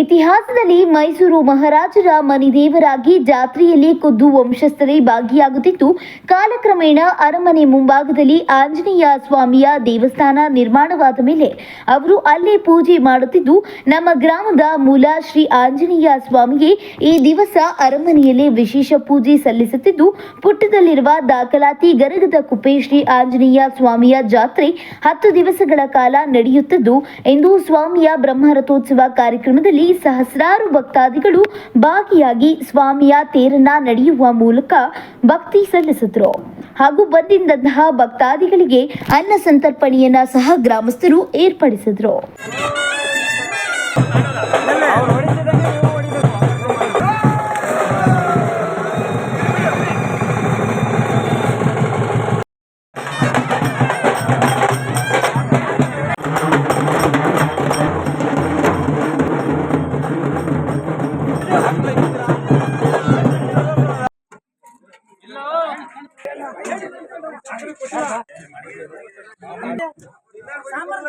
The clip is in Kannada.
ಇತಿಹಾಸದಲ್ಲಿ ಮೈಸೂರು ಮಹಾರಾಜರ ಮನಿದೇವರಾಗಿ ಜಾತ್ರೆಯಲ್ಲಿ ಖುದ್ದು ವಂಶಸ್ಥರೇ ಭಾಗಿಯಾಗುತ್ತಿದ್ದು, ಕಾಲಕ್ರಮೇಣ ಅರಮನೆ ಮುಂಭಾಗದಲ್ಲಿ ಆಂಜನೇಯ ಸ್ವಾಮಿಯ ದೇವಸ್ಥಾನ ನಿರ್ಮಾಣವಾದ ಮೇಲೆ ಅವರು ಅಲ್ಲೇ ಪೂಜೆ ಮಾಡುತ್ತಿದ್ದು, ನಮ್ಮ ಗ್ರಾಮದ ಮೂಲ ಶ್ರೀ ಆಂಜನೇಯ ಸ್ವಾಮಿಗೆ ಈ ದಿವಸ ಅರಮನೆಯಲ್ಲಿ ವಿಶೇಷ ಪೂಜೆ ಸಲ್ಲಿಸುತ್ತಿದ್ದು, ಪುಟ್ಟದಲ್ಲಿರುವ ದಾಖಲಾತಿ ಗರಗದ ಕುಪ್ಪೆ ಶ್ರೀ ಆಂಜನೇಯ ಸ್ವಾಮಿಯ ಜಾತ್ರೆ ಹತ್ತು ದಿವಸಗಳ ಕಾಲ ನಡೆಯುತ್ತಿದ್ದು ಎಂದು ಸ್ವಾಮಿಯ ಬ್ರಹ್ಮರಥೋತ್ಸವ ಕಾರ್ಯಕ್ರಮದಲ್ಲಿ ಸಹಸ್ರಾರು ಭಕ್ತಾದಿಗಳು ಭಾಗಿಯಾಗಿ ಸ್ವಾಮಿಯ ತೇರನ್ನ ನಡೆಯುವ ಮೂಲಕ ಭಕ್ತಿ ಸಲ್ಲಿಸಿದ್ರು. ಹಾಗೂ ಬಂದಿದ್ದಂತಹ ಭಕ್ತಾದಿಗಳಿಗೆ ಅನ್ನ ಸಂತರ್ಪಣೆಯನ್ನ ಸಹ ಗ್ರಾಮಸ್ಥರು ಏರ್ಪಡಿಸಿದ್ರು. ಸಾಂಬಾರ್